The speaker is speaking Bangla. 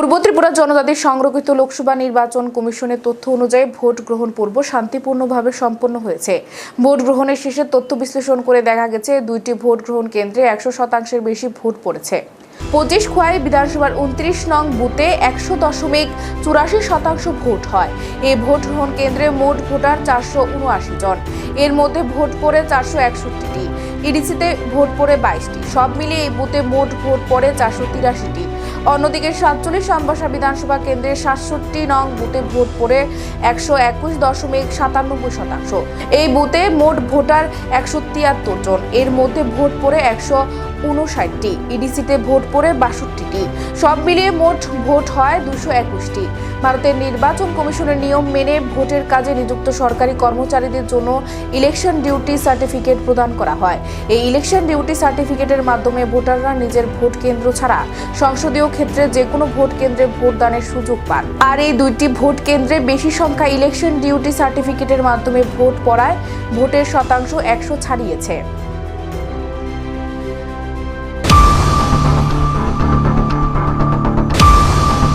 পূর্ব ত্রিপুরা জনজাতির সংরক্ষিত লোকসভা নির্বাচন কমিশনের তথ্য অনুযায়ী ভোট গ্রহণ পূর্ব শান্তিপূর্ণভাবে সম্পন্ন হয়েছে। ভোট গ্রহণের শেষে তথ্য বিশ্লেষণ করে দেখা গেছে, দুইটি ভোট গ্রহণ কেন্দ্রে একশো শতাংশের বেশি ভোট পড়েছে। পঁচিশ খোয়াই বিধানসভার উনত্রিশ নং বুথে একশো দশমিক চুরাশি শতাংশ ভোট হয়। এই ভোট গ্রহণ কেন্দ্রে মোট ভোটার চারশো উনআশি জন। এর মধ্যে ভোট পড়ে চারশো একষট্টিটি। ইডিসিতে ভোট পড়ে বাইশটি। সব মিলিয়ে এই বুথে মোট ভোট পড়ে চারশো তিরাশিটি। অন্যদিকে সাতচল্লিশ আমবাসা বিধানসভা কেন্দ্রের সাতষট্টি নং বুথে ভোট পড়ে একশো একুশ দশমিক সাতানব্বই শতাংশ। এই বুথে মোট ভোটার একশো তিয়াত্তর জন। এর মধ্যে ভোট পড়ে একশো উনষাটটি ইডিসিতে ভোট পড়ে বাষট্টিটি। সব মিলিয়ে মোট ভোট হয় দুশো একুশটি। ভারতের নির্বাচন কমিশনের নিয়ম মেনে ভোটের কাজে নিযুক্ত সরকারি কর্মচারীদের জন্য ইলেকশন ডিউটি সার্টিফিকেট প্রদান করা হয়। এই ইলেকশন ডিউটি সার্টিফিকেটের মাধ্যমে ভোটাররা নিজের ভোট কেন্দ্র ছাড়া সংসদীয় ক্ষেত্রে যে কোনো ভোট কেন্দ্রে ভোটদানের সুযোগ পান। আর এই দুইটি ভোট কেন্দ্রে বেশি সংখ্যা ইলেকশন ডিউটি সার্টিফিকেটের মাধ্যমে ভোট পড়ায় ভোটের শতাংশ একশো ছাড়িয়েছে।